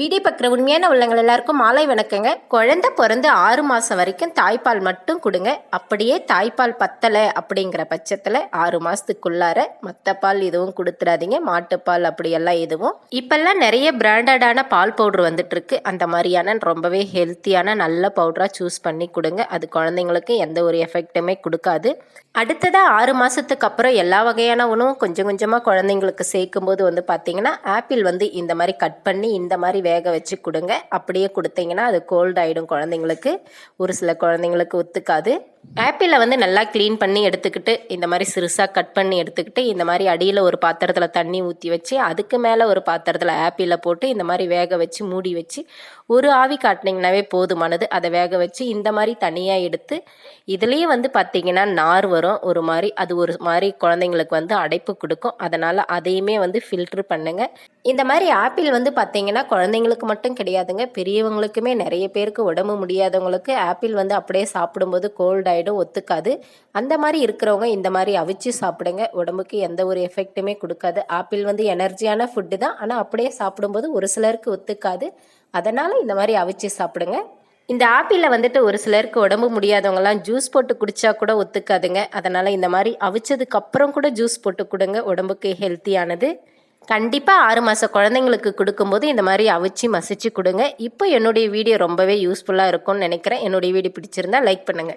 Video பார்க்குற உண்மையான உள்ளங்கள் எல்லாருக்கும் மாலை வணக்கங்க. குழந்தை பிறந்து ஆறு மாதம் வரைக்கும் தாய்ப்பால் மட்டும் கொடுங்க. அப்படியே தாய்ப்பால் பத்தலை அப்படிங்கிற பட்சத்தில் ஆறு மாதத்துக்குள்ளார மற்ற பால் எதுவும் கொடுத்துடாதீங்க. மாட்டுப்பால் அப்படியெல்லாம் எதுவும். இப்போல்லாம் நிறைய பிராண்டடான பால் பவுடர் வந்துட்டுருக்கு. அந்த மாதிரியான ரொம்பவே ஹெல்த்தியான நல்ல பவுடராக சூஸ் பண்ணி கொடுங்க. அது குழந்தைங்களுக்கு எந்த ஒரு எஃபெக்ட்டுமே கொடுக்காது. அடுத்ததாக ஆறு மாதத்துக்கு அப்புறம் எல்லா வகையான உணவும் கொஞ்சம் கொஞ்சமாக குழந்தைங்களுக்கு சேர்க்கும்போது வந்து பார்த்தீங்கன்னா ஆப்பிள் வந்து இந்த மாதிரி கட் பண்ணி இந்த மாதிரி வேக வச்சு கொடுங்க. அப்படியே கொடுத்தீங்கன்னா அது கோல்ட் ஆகிடும் குழந்தைங்களுக்கு. ஒரு சில குழந்தைங்களுக்கு ஒத்துக்காது. ஆப்பிளை வந்து நல்லா க்ளீன் பண்ணி எடுத்துக்கிட்டு இந்த மாதிரி சிறுசாக கட் பண்ணி எடுத்துக்கிட்டு இந்த மாதிரி அடியில் ஒரு பாத்திரத்தில் தண்ணி ஊற்றி வச்சு அதுக்கு மேலே ஒரு பாத்திரத்தில் ஆப்பிளை போட்டு இந்த மாதிரி வேக வச்சு மூடி வச்சு ஒரு ஆவி காட்டினீங்கனாவே போதுமானது. அதை வேக வச்சு இந்த மாதிரி தனியாக எடுத்து இதுலேயே வந்து பார்த்திங்கன்னா நார் வரும். ஒரு மாதிரி அது ஒரு மாதிரி குழந்தைங்களுக்கு வந்து அடைப்பு கொடுக்கும். அதனால் அதையுமே வந்து ஃபில்ட்ரு பண்ணுங்கள் இந்த மாதிரி ஆப்பிள் வந்து பார்த்திங்கன்னா குழந்தைங்களுக்கு மட்டும் கிடையாதுங்க. பெரியவங்களுக்குமே நிறைய பேருக்கு உடம்பு முடியாதவங்களுக்கு ஆப்பிள் வந்து அப்படியே சாப்பிடும்போது கோல்டு ஆகிடும் ஒத்துக்காது. அந்த மாதிரி இருக்கிறவங்க இந்த மாதிரி அவிச்சு சாப்பிடுங்க. உடம்புக்கு எந்த ஒரு எஃபெக்ட்டுமே கொடுக்காது. ஆப்பிள் வந்து எனர்ஜியான ஃபுட்டு தான். ஆனால் அப்படியே சாப்பிடும்போது ஒரு சிலருக்கு ஒத்துக்காது. அதனால் இந்த மாதிரி அவிச்சு சாப்பிடுங்க. இந்த ஆப்பிளில் வந்துட்டு ஒரு சிலருக்கு உடம்பு முடியாதவங்கலாம் ஜூஸ் போட்டு குடித்தா கூட ஒத்துக்காதுங்க. அதனால் இந்த மாதிரி அவிச்சதுக்கப்புறம் கூட ஜூஸ் போட்டு கொடுங்க. உடம்புக்கு ஹெல்த்தியானது கண்டிப்பாக ஆறு மாத குழந்தைங்களுக்கு கொடுக்கும்போது இந்த மாதிரி அவிச்சு மசிச்சு கொடுங்க. இப்போ என்னுடைய வீடியோ ரொம்பவே யூஸ்ஃபுல்லாக இருக்கும்னு நினைக்கிறேன். என்னுடைய வீடியோ பிடிச்சிருந்தா லைக் பண்ணுங்கள்